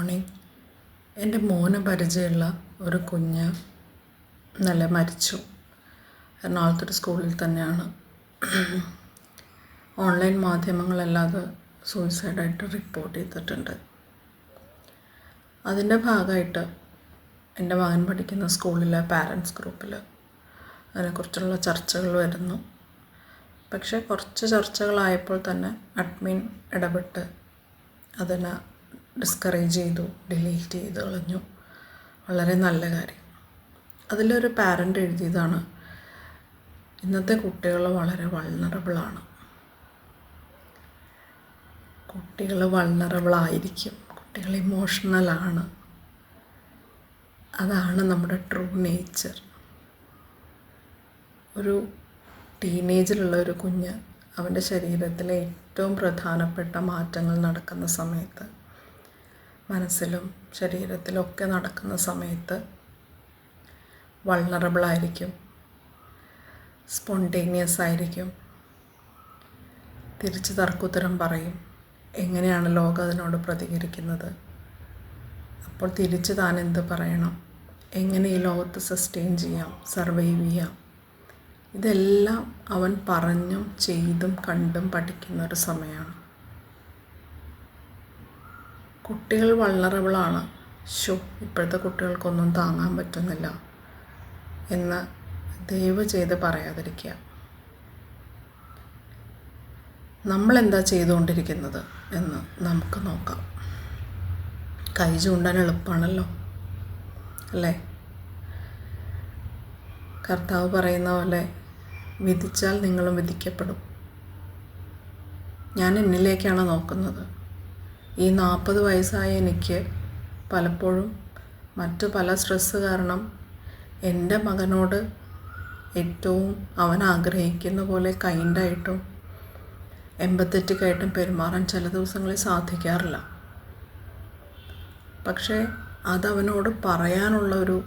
Morning എന്റെ മോന് പരിചയമുള്ള ഒരു കുഞ്ഞ് നല്ല മരിച്ചു. എറണാകുളത്തൊരു സ്കൂളിൽ തന്നെയാണ്. ഓൺലൈൻ മാധ്യമങ്ങളല്ലാതെ സൂയിസൈഡായിട്ട് റിപ്പോർട്ട് ചെയ്തിട്ടുണ്ട്. അതിന്റെ ഭാഗമായിട്ട് എന്റെ മകൻ പഠിക്കുന്ന സ്കൂളിലെ പാരൻസ് ഗ്രൂപ്പിൽ അതിനെക്കുറിച്ചുള്ള ചർച്ചകൾ വരുന്നു. പക്ഷേ കുറച്ച് ചർച്ചകളായപ്പോൾ തന്നെ അഡ്മിൻ ഇടപെട്ട് അതിനെ ഡിസ്കറേജ് ചെയ്തു ഡിലീറ്റ് ചെയ്ത് കളഞ്ഞു. വളരെ നല്ല കാര്യം. അതിലൊരു പാരന്റ് എഴുതിയതാണ് ഇന്നത്തെ കുട്ടികൾ വളരെ വൾണറബിളാണ് കുട്ടികൾ വൾണറബിളായിരിക്കും കുട്ടികൾ ഇമോഷണലാണ് അതാണ് നമ്മുടെ ട്രൂ നേച്ചർ ഒരു ടീനേജിലുള്ള ഒരു കുഞ്ഞ് അവന്റെ ശരീരത്തിലെ ഏറ്റവും പ്രധാനപ്പെട്ട മാറ്റങ്ങൾ നടക്കുന്ന സമയത്ത് മനസ്സിലും ശരീരത്തിലും ഒക്കെ നടക്കുന്ന സമയത്ത് വൾണറബിളായിരിക്കും സ്പോണ്ടേനിയസ് ആയിരിക്കും. തിരിച്ച് തർക്കുത്തരം പറയും. എങ്ങനെയാണ് ലോകം അതിനോട് പ്രതികരിക്കുന്നത്? അപ്പോൾ തിരിച്ച് താൻ എന്ത് പറയണം? എങ്ങനെ ഈ ലോകത്ത് സസ്റ്റെയിൻ ചെയ്യാം? സർവൈവ് ചെയ്യാം? ഇതെല്ലാം അവൻ പറഞ്ഞും ചെയ്തും കണ്ടും പഠിക്കുന്ന ഒരു സമയമാണ്. കുട്ടികൾ വളറബിളാണ് ഷോ ഇപ്പോഴത്തെ കുട്ടികൾക്കൊന്നും താങ്ങാൻ പറ്റുന്നില്ല എന്ന് ദയവ് ചെയ്ത് പറയാതിരിക്കുക. നമ്മളെന്താ ചെയ്തുകൊണ്ടിരിക്കുന്നത് എന്ന് നമുക്ക് നോക്കാം. കൈ ചൂണ്ടാൻ എളുപ്പമാണല്ലോ അല്ലേ? കർത്താവ് പറയുന്ന പോലെ വിധിച്ചാൽ നിങ്ങളും വിധിക്കപ്പെടും. ഞാൻ എന്നിലേക്കാണ് നോക്കുന്നത്. ഈ നാൽപ്പത് വയസ്സായ എനിക്ക് പലപ്പോഴും മറ്റു പല സ്ട്രെസ്സ് കാരണം എന്റെ മകനോട് ഏറ്റവും അവൻ ആഗ്രഹിക്കുന്ന പോലെ കൈൻഡായിട്ടും എമ്പത്തറ്റിക്കായിട്ടും പെരുമാറാൻ ചില ദിവസങ്ങളിൽ സാധിക്കാറില്ല. പക്ഷേ അതവനോട് പറയാനുള്ള ഒരു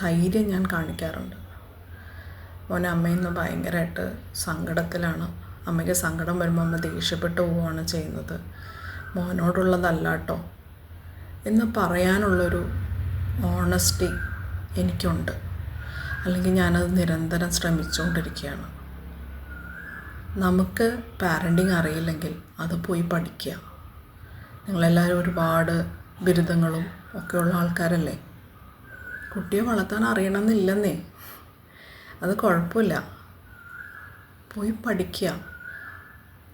ധൈര്യം ഞാൻ കാണിക്കാറുണ്ട്. മോനെ അമ്മയിന്ന് ഭയങ്കരമായിട്ട് സങ്കടത്തിലാണ്. അമ്മയ്ക്ക് സങ്കടം വരുമ്പോൾ അമ്മ ദേഷ്യപ്പെട്ട് പോവുകയാണ് ചെയ്യുന്നത്. മോനോടുള്ളതല്ല കേട്ടോ എന്ന് പറയാനുള്ളൊരു ഓണസ്റ്റി എനിക്കുണ്ട്. അല്ലെങ്കിൽ ഞാനത് നിരന്തരം ശ്രമിച്ചുകൊണ്ടിരിക്കുകയാണ് നമുക്ക് പാരന്റിങ് അറിയില്ലെങ്കിൽ അത് പോയി പഠിക്കുക. നിങ്ങളെല്ലാവരും ഒരുപാട് ബിരുദങ്ങളും ഒക്കെയുള്ള ആൾക്കാരല്ലേ? കുട്ടിയെ വളർത്താൻ അറിയണമെന്നില്ലെന്നേ. അത് കുഴപ്പമില്ല. പോയി പഠിക്കുക.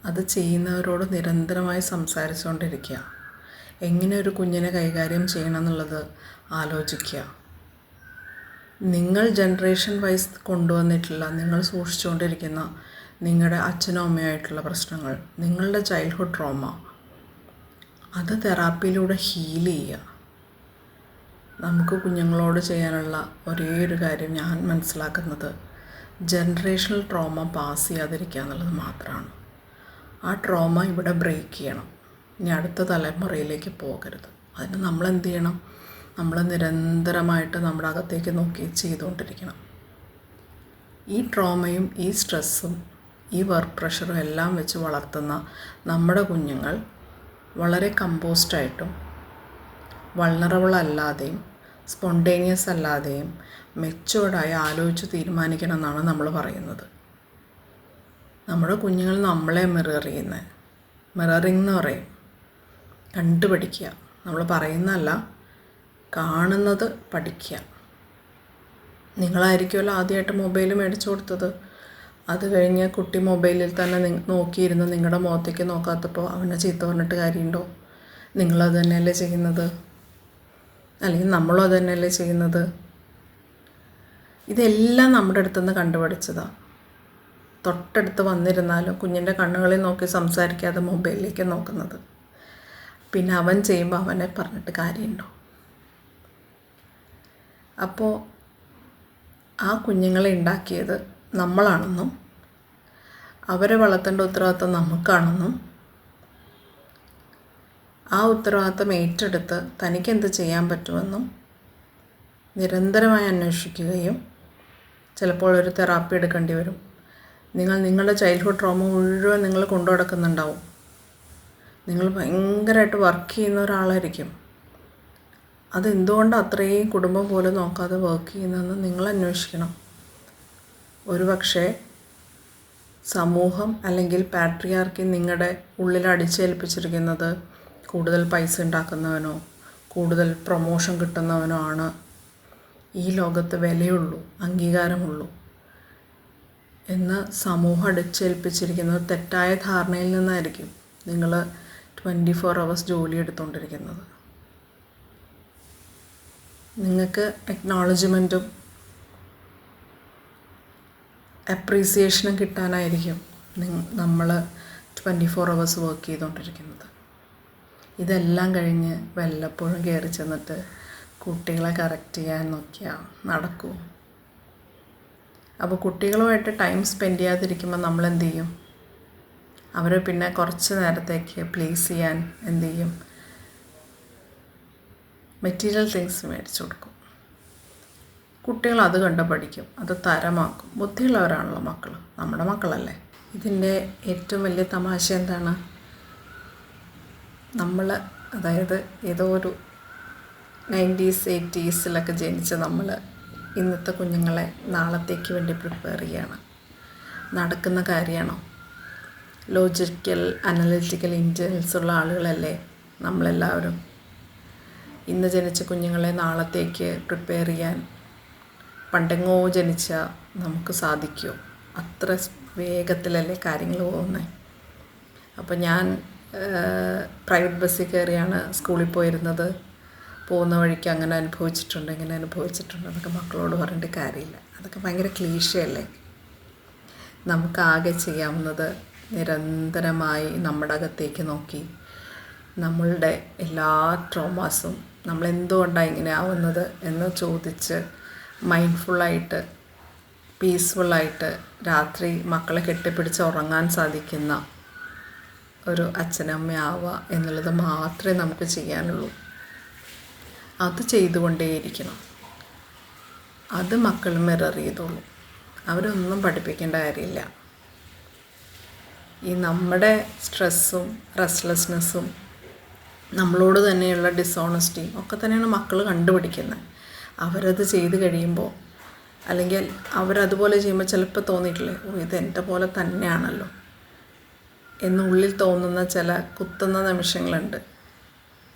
അത് ചെയ്യുന്നവരോട് നിരന്തരമായി സംസാരിച്ചുകൊണ്ടിരിക്കുക. എങ്ങനെ ഒരു കുഞ്ഞിനെ കൈകാര്യം ചെയ്യണം എന്നുള്ളത് ആലോചിക്കുക. നിങ്ങൾ ജനറേഷൻ വൈസ് കൊണ്ടുവന്നിട്ടില്ല നിങ്ങൾ സൂക്ഷിച്ചുകൊണ്ടിരിക്കുന്ന നിങ്ങളുടെ അച്ഛനോ അമ്മയായിട്ടുള്ള പ്രശ്നങ്ങൾ നിങ്ങളുടെ ചൈൽഡ്ഹുഡ് ട്രോമ അത് തെറാപ്പിയിലൂടെ ഹീൽ ചെയ്യുക. നമുക്ക് കുഞ്ഞുങ്ങളോട് ചെയ്യാനുള്ള ഒരേ ഒരു കാര്യം ഞാൻ മനസ്സിലാക്കുന്നത് ജനറേഷണൽ ട്രോമ പാസ് ചെയ്യാതിരിക്കുക എന്നുള്ളത് മാത്രമാണ്. ആ ട്രോമ ഇവിടെ ബ്രേക്ക് ചെയ്യണം. ഇനി അടുത്ത തലമുറയിലേക്ക് പോകരുത്. അതിന് നമ്മൾ എന്ത് ചെയ്യണം? നമ്മൾ നിരന്തരമായിട്ട് നമ്മുടെ അകത്തേക്ക് നോക്കി ചെയ്തുകൊണ്ടിരിക്കണം. ഈ ട്രോമയും ഈ സ്ട്രെസ്സും ഈ വർക്ക് പ്രഷറും എല്ലാം വെച്ച് വളർത്തുന്ന നമ്മുടെ കുഞ്ഞുങ്ങൾ വളരെ കമ്പോസ്റ്റായിട്ടും വൾണറബിൾ അല്ലാതെയും സ്പോണ്ടേനിയസ് അല്ലാതെയും മെച്ചോർഡായി ആലോചിച്ച് തീരുമാനിക്കണം എന്നാണ് നമ്മൾ പറയുന്നത്. നമ്മുടെ കുഞ്ഞുങ്ങൾ നമ്മളെ മിറർ ചെയ്യുന്നത് മിററിങ് എന്ന് പറയും. കണ്ടുപഠിക്കുക നമ്മൾ പറയുന്നതല്ല കാണുന്നത് പഠിക്കുക. നിങ്ങളായിരിക്കുമല്ലോ ആദ്യമായിട്ട് മൊബൈൽ മേടിച്ചു കൊടുത്തത്. അത് കഴിഞ്ഞ് കുട്ടി മൊബൈലിൽ തന്നെ നോക്കിയിരുന്ന് നിങ്ങളുടെ മുഖത്തേക്ക് നോക്കാത്തപ്പോൾ അവനെ ചീത്ത പറഞ്ഞിട്ട് കാര്യമുണ്ടോ നിങ്ങളത് തന്നെയല്ലേ ചെയ്യുന്നത്? അല്ലെങ്കിൽ നമ്മളും അത് തന്നെയല്ലേ ചെയ്യുന്നത്? ഇതെല്ലാം നമ്മുടെ അടുത്തുനിന്ന് കണ്ടുപഠിച്ചതാണ് തൊട്ടടുത്ത് വന്നിരുന്നാലും കുഞ്ഞിന്റെ കണ്ണുകളിൽ നോക്കി സംസാരിക്കാതെ മൊബൈലിലേക്ക് നോക്കുന്നത്. പിന്നെ അവൻ ചെയ്യുമ്പോൾ അവനെ പറഞ്ഞിട്ട് കാര്യമുണ്ടോ? അപ്പോൾ ആ കുഞ്ഞുങ്ങളെ ഉണ്ടാക്കിയത് നമ്മളാണെന്നും അവരെ വളർത്തേണ്ട ഉത്തരവാദിത്വം നമുക്കാണെന്നും ആ ഉത്തരവാദിത്വം ഏറ്റെടുത്ത് തനിക്കെന്ത് ചെയ്യാൻ പറ്റുമെന്നും നിരന്തരമായി അന്വേഷിക്കുകയും ചിലപ്പോൾ ഒരു തെറാപ്പി എടുക്കേണ്ടി വരും. നിങ്ങൾ നിങ്ങളുടെ ചൈൽഡ്ഹുഡ് ട്രോമ മുഴുവൻ നിങ്ങൾ കൊണ്ടു നടക്കുന്നുണ്ടാവും നിങ്ങൾ ഭയങ്കരമായിട്ട് വർക്ക് ചെയ്യുന്ന ഒരാളായിരിക്കും. അതെന്തുകൊണ്ട് അത്രയും കുടുംബം പോലും നോക്കാതെ വർക്ക് ചെയ്യുന്നതെന്ന് നിങ്ങൾ അന്വേഷിക്കണം. ഒരു പക്ഷേ സമൂഹം അല്ലെങ്കിൽ പാട്രിയാർക്കി നിങ്ങളുടെ ഉള്ളിൽ അടിച്ചേൽപ്പിച്ചിരിക്കുന്നത് കൂടുതൽ പൈസ ഉണ്ടാക്കുന്നവനോ കൂടുതൽ പ്രൊമോഷൻ കിട്ടുന്നവനോ ആണ്. ഈ ലോകത്ത് വിലയുള്ളൂ അംഗീകാരമുള്ളൂ. എന്ന് സമൂഹം അടിച്ചേൽപ്പിച്ചിരിക്കുന്നത് തെറ്റായ ധാരണയിൽ നിന്നായിരിക്കും നിങ്ങൾ ട്വന്റി ഫോർ അവേഴ്സ് ജോലി എടുത്തുകൊണ്ടിരിക്കുന്നത് നിങ്ങൾക്ക് എക്നോളജ്മെന്റും അപ്രീസിയേഷനും കിട്ടാനായിരിക്കും നമ്മൾ ട്വന്റി ഫോർ അവേഴ്സ് വർക്ക് ചെയ്തുകൊണ്ടിരിക്കുന്നത് ഇതെല്ലാം കഴിഞ്ഞ് വല്ലപ്പോഴും കയറി ചെന്നിട്ട് കുട്ടികളെ കറക്റ്റ് ചെയ്യാൻ നോക്കിയാൽ നടക്കൂ. അപ്പോൾ കുട്ടികളുമായിട്ട് ടൈം സ്പെൻഡ് ചെയ്യാതിരിക്കുമ്പോൾ നമ്മൾ എന്ത് ചെയ്യും അവരെ പിന്നെ കുറച്ച് നേരത്തേക്ക് പ്ലേസ് ചെയ്യാൻ എന്ത് ചെയ്യും മെറ്റീരിയൽ തിങ്സ് മേടിച്ചു കൊടുക്കും. കുട്ടികൾ അത് കണ്ട് പഠിക്കും. അത് തരമാക്കും. ബുദ്ധിയുള്ളവരാണല്ലോ മക്കൾ നമ്മുടെ മക്കളല്ലേ? ഇതിന്റെ ഏറ്റവും വലിയ തമാശ എന്താണ്? നമ്മൾ അതായത് ഏതോ ഒരു നയന്റീസ് എയ്റ്റീസിലൊക്കെ ജനിച്ച നമ്മൾ ഇന്നത്തെ കുഞ്ഞുങ്ങളെ നാളത്തേക്ക് വേണ്ടി പ്രിപ്പയർ ചെയ്യണം. നടക്കുന്ന കാര്യമാണോ? ലോജിക്കൽ അനലിറ്റിക്കൽ ഇന്റലിജൻസ് ഉള്ള ആളുകളല്ലേ നമ്മളെല്ലാവരും. ഇന്ന് ജനിച്ച കുഞ്ഞുങ്ങളെ നാളത്തേക്ക് പ്രിപ്പയർ ചെയ്യാൻ പണ്ടെങ്ങോ ജനിച്ച നമുക്ക് സാധിക്കുമോ അത്ര വേഗത്തിലല്ലേ കാര്യങ്ങൾ പോകുന്നത് അപ്പോൾ ഞാൻ പ്രൈവറ്റ് ബസ്സിൽ കയറിയാണ് സ്കൂളിൽ പോയിരുന്നത്. പോകുന്ന വഴിക്ക് അങ്ങനെ അനുഭവിച്ചിട്ടുണ്ട് ഇങ്ങനെ അനുഭവിച്ചിട്ടുണ്ട് എന്നൊക്കെ മക്കളോട് പറഞ്ഞിട്ട് കാര്യമില്ല. അതൊക്കെ ഭയങ്കര ക്ലീശയല്ലേ? നമുക്കാകെ ചെയ്യാവുന്നത് നിരന്തരമായി നമ്മുടെ അകത്തേക്ക് നോക്കി നമ്മളുടെ എല്ലാ ട്രോമാസും നമ്മൾ എന്തുകൊണ്ടാണ് ഇങ്ങനെ ആവുന്നത് എന്ന് ചോദിച്ച് മൈൻഡ്ഫുള്ളായിട്ട് പീസ്ഫുള്ളായിട്ട് രാത്രി മക്കളെ കെട്ടിപ്പിടിച്ച് ഉറങ്ങാൻ സാധിക്കുന്ന ഒരു അച്ഛനമ്മയാവുക എന്നുള്ളത് മാത്രമേ നമുക്ക് ചെയ്യാനുള്ളൂ. അത് ചെയ്തുകൊണ്ടേയിരിക്കണം. അത് മക്കൾ മിറർ ചെയ്തോളൂ. അവരൊന്നും പഠിപ്പിക്കേണ്ട കാര്യമില്ല. ഈ നമ്മുടെ സ്ട്രെസ്സും റെസ്റ്റ്ലെസ്നെസ്സും നമ്മളോട് തന്നെയുള്ള ഡിസോണസ്റ്റിയും ഒക്കെ തന്നെയാണ് മക്കൾ കണ്ടുപിടിക്കുന്നത്. അവരത് ചെയ്ത് കഴിയുമ്പോൾ അല്ലെങ്കിൽ അവരതുപോലെ ചെയ്യുമ്പോൾ ചിലപ്പോൾ തോന്നിയിട്ടില്ലേ ഓ ഇത് എന്റെ പോലെ തന്നെയാണല്ലോ എന്നുള്ളിൽ തോന്നുന്ന ചില കുത്തുന്ന നിമിഷങ്ങളുണ്ട്.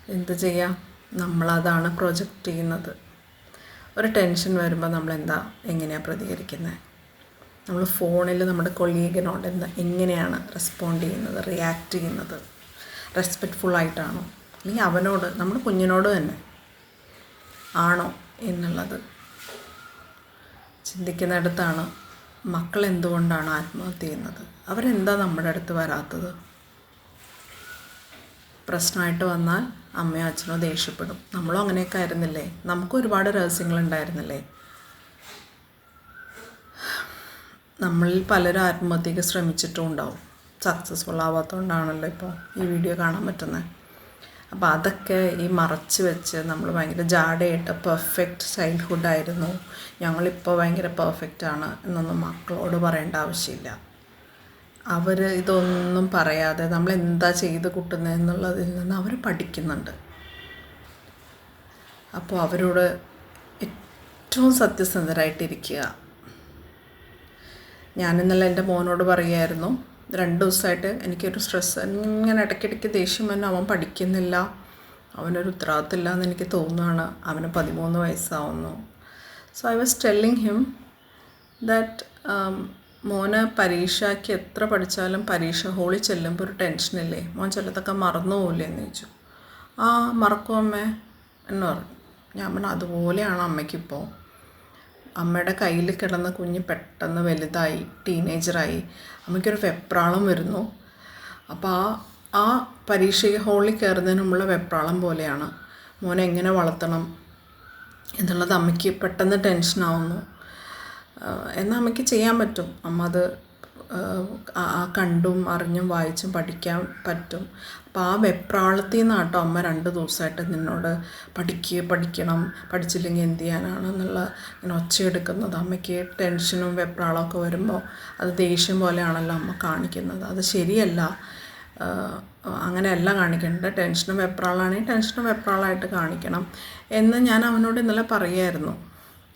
എന്ത് ചെയ്യാം? നമ്മളതാണ് പ്രൊജക്റ്റ് ചെയ്യുന്നത്. ഒരു ടെൻഷൻ വരുമ്പോൾ നമ്മൾ എന്താ എങ്ങനെയാണ് പ്രതികരിക്കുന്നത് നമ്മൾ ഫോണിൽ നമ്മുടെ കൊളീഗിനോട് എന്താ എങ്ങനെയാണ് റെസ്പോണ്ട് ചെയ്യുന്നത് റിയാക്ട് ചെയ്യുന്നത്? റെസ്പെക്റ്റ്ഫുള്ളായിട്ടാണോ അല്ലെങ്കിൽ അവനോട് നമ്മുടെ കുഞ്ഞിനോട് തന്നെ ആണോ എന്നുള്ളത് ചിന്തിക്കുന്നിടത്താണ് മക്കൾ എന്തുകൊണ്ടാണ് ആത്മഹത്യ ചെയ്യുന്നത്? അവരെന്താ നമ്മുടെ അടുത്ത് വരാത്തത്? പ്രശ്നമായിട്ട് വന്നാൽ അമ്മയോ അച്ഛനോ ദേഷ്യപ്പെടും. നമ്മളും അങ്ങനെയൊക്കെ ആയിരുന്നില്ലേ? നമുക്കും ഒരുപാട് രഹസ്യങ്ങളുണ്ടായിരുന്നില്ലേ? നമ്മളിൽ പലരും ആത്മഹത്യക്ക് ശ്രമിച്ചിട്ടും ഉണ്ടാവും. സക്സസ്ഫുൾ ആവാത്തതുകൊണ്ടാണല്ലോ ഇപ്പോൾ ഈ വീഡിയോ കാണാൻ പറ്റുന്നത് അപ്പോൾ അതൊക്കെ ഈ മറച്ച് വെച്ച് നമ്മൾ ഭയങ്കര ജാടയായിട്ട് പെർഫെക്റ്റ് ചൈൽഡ്ഹുഡ് ആയിരുന്നു. ഞങ്ങളിപ്പോൾ ഭയങ്കര പെർഫെക്റ്റ് ആണ് എന്നൊന്നും മക്കളോട് പറയേണ്ട ആവശ്യമില്ല. അവർ ഇതൊന്നും പറയാതെ നമ്മൾ എന്താ ചെയ്ത് കൂട്ടുന്നതെന്നുള്ളതിൽ നിന്ന് അവർ പഠിക്കുന്നുണ്ട്. അപ്പോൾ അവരോട് ഏറ്റവും സത്യസന്ധരായിട്ടിരിക്കുക. ഞാനിന്നലെ എന്റെ മോനോട് പറയുമായിരുന്നു രണ്ട് ദിവസമായിട്ട് എനിക്കൊരു സ്ട്രെസ് ഇങ്ങനെ ഇടയ്ക്കിടയ്ക്ക് ദേഷ്യം വന്നു അവൻ പഠിക്കുന്നില്ല. അവനൊരു ഉത്തരവാദിത്തമില്ല എന്ന് എനിക്ക് തോന്നുകയാണ് അവന് പതിമൂന്ന് വയസ്സാവുന്നു. So I was telling him that മോന് പരീക്ഷയ്ക്ക് എത്ര പഠിച്ചാലും പരീക്ഷ ഹോളിൽ ചെല്ലുമ്പോൾ ഒരു ടെൻഷനില്ലേ മോൻ ചിലതൊക്കെ മറന്നു പോകില്ലേ എന്ന് ചോദിച്ചു. ആ മറക്കും അമ്മേ എന്ന് പറഞ്ഞു. ഞാൻ പറഞ്ഞു അതുപോലെയാണ് അമ്മയ്ക്കിപ്പോൾ അമ്മയുടെ കയ്യിൽ കിടന്ന കുഞ്ഞ് പെട്ടെന്ന് വലുതായി ടീനേജറായി അമ്മയ്ക്കൊരു വെപ്രാളം വരുന്നു. അപ്പോൾ ആ ആ പരീക്ഷ ഹോളിൽ കയറുന്നതിന് മുമ്പുള്ള വെപ്രാളം പോലെയാണ്. മോനെ എങ്ങനെ വളർത്തണം എന്നുള്ളത് അമ്മയ്ക്ക് പെട്ടെന്ന് ടെൻഷനാവുന്നു എന്നാൽ അമ്മയ്ക്ക് ചെയ്യാൻ പറ്റും. അമ്മ അത് കണ്ടും അറിഞ്ഞും വായിച്ചും പഠിക്കാൻ പറ്റും. അപ്പം ആ വെപ്രാളത്തിൽ നിന്നാട്ടോ അമ്മ രണ്ട് ദിവസമായിട്ട് നിന്നോട് പഠിക്കുക പഠിക്കണം പഠിച്ചില്ലെങ്കിൽ എന്ത് ചെയ്യാനാണ് എന്നുള്ള ഇങ്ങനെ ഒച്ചയെടുക്കുന്നത്. അമ്മയ്ക്ക് ടെൻഷനും വെപ്രാളമൊക്കെ വരുമ്പോൾ അത് ദേഷ്യം പോലെയാണല്ലോ അമ്മ കാണിക്കുന്നത്. അത് ശരിയല്ല. അങ്ങനെയല്ല കാണിക്കേണ്ടത്. ടെൻഷനും വെപ്രാളാണെങ്കിൽ ടെൻഷനും വെപ്രാളായിട്ട് കാണിക്കണം എന്ന് ഞാൻ അവനോട് ഇന്നലെ പറയായിരുന്നു.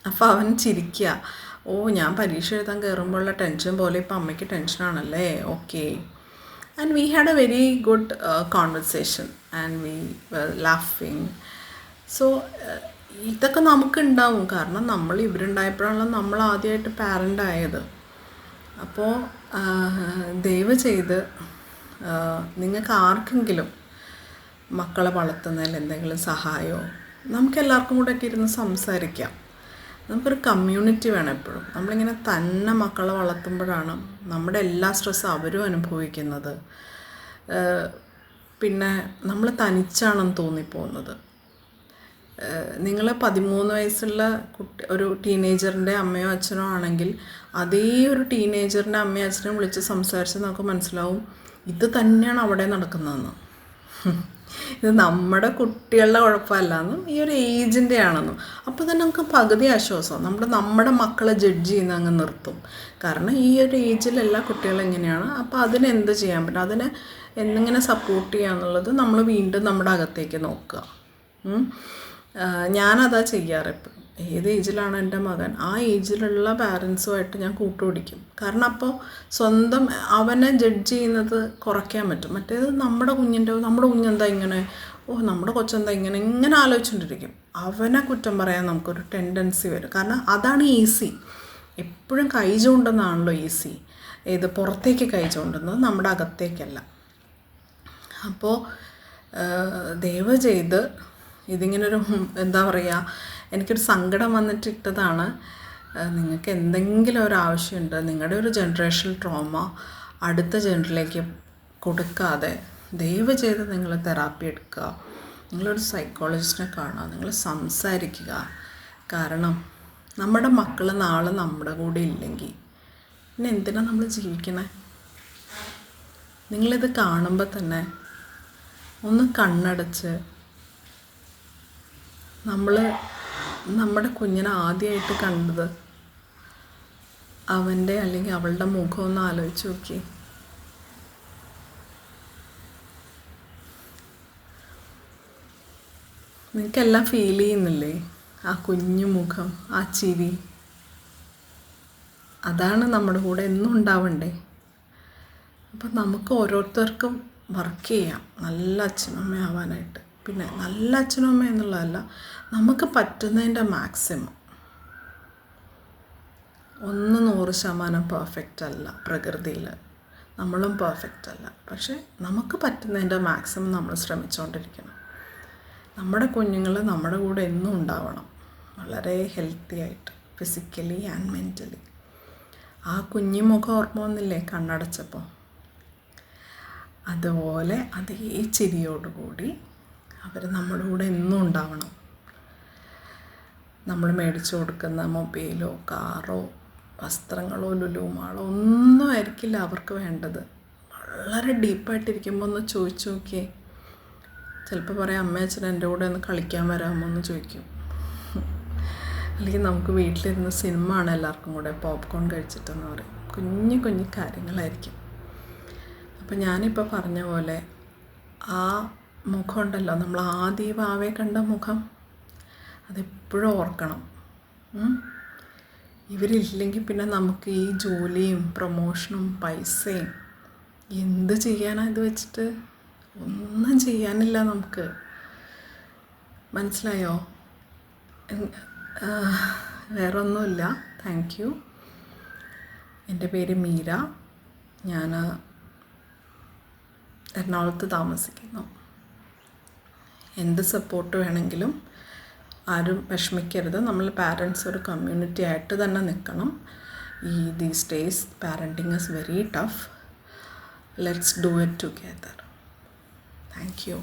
അപ്പോൾ അവൻ ചിരിക്കുക ഓ ഞാൻ പരീക്ഷ എഴുതാൻ കയറുമ്പോഴുള്ള ടെൻഷൻ പോലെ ഇപ്പം അമ്മയ്ക്ക് ടെൻഷനാണല്ലേ okay and we had a very good conversation and we ലാഫിങ് so ഇതൊക്കെ നമുക്കുണ്ടാവും. കാരണം നമ്മൾ ഇവരുണ്ടായപ്പോഴാണല്ലോ നമ്മൾ ആദ്യമായിട്ട് പാരന്റ് ആയത്. അപ്പോൾ ദയവ് ചെയ്ത് നിങ്ങൾക്ക് ആർക്കെങ്കിലും മക്കളെ വളർത്തുന്നതിൽ എന്തെങ്കിലും സഹായമോ നമുക്കെല്ലാവർക്കും എല്ലാവർക്കും കൂടെ ഒക്കെ ഇരുന്ന് സംസാരിക്കാം. നമുക്കൊരു കമ്മ്യൂണിറ്റി വേണം എപ്പോഴും. നമ്മളിങ്ങനെ തന്നെ മക്കളെ വളർത്തുമ്പോഴാണ് നമ്മുടെ എല്ലാ സ്ട്രെസ്സും അവരും അനുഭവിക്കുന്നത്. പിന്നെ നമ്മൾ തനിച്ചാണെന്ന് തോന്നിപ്പോകുന്നത്. നിങ്ങൾ പതിമൂന്ന് വയസ്സുള്ള കുട്ടി ഒരു ടീനേജറിന്റെ അമ്മയോ അച്ഛനോ ആണെങ്കിൽ അതേ ഒരു ടീനേജറിന്റെ അമ്മയോ അച്ഛനെ വിളിച്ച് സംസാരിച്ച് നമുക്ക് മനസ്സിലാവും ഇത് തന്നെയാണ് അവിടെ നടക്കുന്നതെന്ന്. ഇത് നമ്മുടെ കുട്ടികളുടെ കുഴപ്പമല്ലെന്നും ഈ ഒരു ഏജിന്റെ ആണെന്നും അപ്പോൾ തന്നെ നമുക്ക് പകുതി ആശ്വാസം നമ്മുടെ നമ്മുടെ മക്കളെ ജഡ്ജ് ചെയ്യുന്ന അങ്ങ് നിർത്തും. കാരണം ഈ ഒരു ഏജിൽ എല്ലാ കുട്ടികളും എങ്ങനെയാണ് അപ്പോൾ അതിന് എന്ത് ചെയ്യാൻ പറ്റും? അതിനെ എന്നിങ്ങനെ സപ്പോർട്ട് ചെയ്യുക എന്നുള്ളത് നമ്മൾ വീണ്ടും നമ്മുടെ അകത്തേക്ക് നോക്കുക. ഞാനതാ ചെയ്യാറ് എപ്പോഴും ഏത് ഏജിലാണ് എന്റെ മകൻ? ആ ഏജിലുള്ള പാരൻസുമായിട്ട് ഞാൻ കൂട്ടുപിടിക്കും. കാരണം അപ്പോൾ സ്വന്തം അവനെ ജഡ്ജ് ചെയ്യുന്നത് കുറയ്ക്കാൻ പറ്റും. മറ്റേത് നമ്മുടെ കുഞ്ഞിന്റെ നമ്മുടെ കുഞ്ഞെന്താ ഇങ്ങനെ? ഓ നമ്മുടെ കൊച്ചെന്താ ഇങ്ങനെ? ഇങ്ങനെ ആലോചിച്ചുകൊണ്ടിരിക്കും അവനെ കുറ്റം പറയാൻ നമുക്കൊരു ടെൻഡൻസി വരും. കാരണം അതാണ് ഈസി എപ്പോഴും കൈ ചൂണ്ടുന്നതാണല്ലോ ഈസി ഏത് പുറത്തേക്ക് കൈ ചൂണ്ടുന്നത് നമ്മുടെ അകത്തേക്കല്ല. അപ്പോൾ ദയവ് ചെയ്ത് ഇതിങ്ങനൊരു എന്താ പറയുക എനിക്കൊരു സങ്കടം വന്നിട്ട് ഇട്ടതാണ് നിങ്ങൾക്ക് എന്തെങ്കിലും ഒരു ആവശ്യമുണ്ട് നിങ്ങളുടെ ഒരു ജനറേഷൻ ട്രോമ അടുത്ത ജനറേഷനിലേക്ക് കൊടുക്കാതെ ദയവ് ചെയ്ത് നിങ്ങൾ തെറാപ്പി എടുക്കുക. നിങ്ങളൊരു സൈക്കോളജിസ്റ്റിനെ കാണുക നിങ്ങൾ സംസാരിക്കുക. കാരണം നമ്മുടെ മക്കൾ നാളെ നമ്മുടെ കൂടെ ഇല്ലെങ്കിൽ പിന്നെ എന്തിനാണ് നമ്മൾ ജീവിക്കണേ? നിങ്ങളിത് കാണുമ്പോൾ തന്നെ ഒന്ന് കണ്ണടച്ച് നമ്മൾ നമ്മുടെ കുഞ്ഞിനെ ആദ്യമായിട്ട് കണ്ടത് അവന്റെ അല്ലെങ്കിൽ അവളുടെ മുഖം ഒന്ന് ആലോചിച്ച് നോക്കി. നിനക്കെല്ലാം ഫീൽ ചെയ്യുന്നില്ലേ? ആ കുഞ്ഞു മുഖം ആ ചിരി. അതാണ് നമ്മുടെ കൂടെ എന്നും ഉണ്ടാവണ്ടേ? അപ്പം നമുക്ക് ഓരോരുത്തർക്കും വർക്ക് ചെയ്യാം. നല്ല അച്ഛനമ്മയാവാനായിട്ട്. പിന്നെ നല്ല അച്ഛനും അമ്മ എന്നുള്ളതല്ല നമുക്ക് പറ്റുന്നതിന്റെ മാക്സിമം ഒന്ന് നൂറ് ശതമാനം പെർഫെക്റ്റ് അല്ല പ്രകൃതിയിൽ. നമ്മളും പെർഫെക്റ്റ് അല്ല. പക്ഷേ നമുക്ക് പറ്റുന്നതിന്റെ മാക്സിമം നമ്മൾ ശ്രമിച്ചുകൊണ്ടിരിക്കണം നമ്മുടെ കുഞ്ഞുങ്ങൾ നമ്മുടെ കൂടെ എന്നും ഉണ്ടാവണം. വളരെ ഹെൽത്തി ആയിട്ട് ഫിസിക്കലി ആൻഡ് മെന്റലി ആ കുഞ്ഞു മുഖം ഓർമ്മ വന്നില്ലേ കണ്ണടച്ചപ്പോൾ? അതുപോലെ അതേ ചിരിയോടുകൂടി അവർ നമ്മുടെ കൂടെ എന്നും ഉണ്ടാവണം. നമ്മൾ മേടിച്ചു കൊടുക്കുന്ന മൊബൈലോ കാറോ വസ്ത്രങ്ങളോ ലുലുമാളോ ഒന്നും ആയിരിക്കില്ല അവർക്ക് വേണ്ടത്. വളരെ ഡീപ്പായിട്ടിരിക്കുമ്പോൾ ഒന്ന് ചോദിച്ചു നോക്കിയേ. ചിലപ്പോൾ പറയാം അമ്മ അച്ഛൻ എന്റെ കൂടെ ഒന്ന് കളിക്കാൻ വരാമോ? എന്ന് ചോദിക്കും. അല്ലെങ്കിൽ നമുക്ക് വീട്ടിലിരുന്ന് സിനിമ ആണ് എല്ലാവർക്കും കൂടെ പോപ്കോൺ കഴിച്ചിട്ടെന്ന് പറയും. കുഞ്ഞു കുഞ്ഞു കാര്യങ്ങളായിരിക്കും. അപ്പം ഞാനിപ്പോൾ പറഞ്ഞ പോലെ ആ മുഖമുണ്ടല്ലോ. നമ്മൾ ആദ്യം ഭാവേ കണ്ട മുഖം അതെപ്പോഴും ഓർക്കണം. ഇവരില്ലെങ്കിൽ പിന്നെ നമുക്ക് ഈ ജോലിയും പ്രൊമോഷനും പൈസയും എന്ത് ചെയ്യാനാണ് ഇത് വെച്ചിട്ട്? ഒന്നും ചെയ്യാനില്ല നമുക്ക്. മനസ്സിലായോ? വേറെ ഒന്നുമില്ല താങ്ക് യു എന്റെ പേര് മീര. ഞാൻ എറണാകുളത്ത് താമസിക്കുന്നു. എന്ത് സപ്പോർട്ട് വേണമെങ്കിലും ആരും വിഷമിക്കരുത്. നമ്മൾ പാരൻസ് ഒരു കമ്മ്യൂണിറ്റി ആയിട്ട് തന്നെ നിൽക്കണം. ഈ these days parenting is very tough let's do it together thank you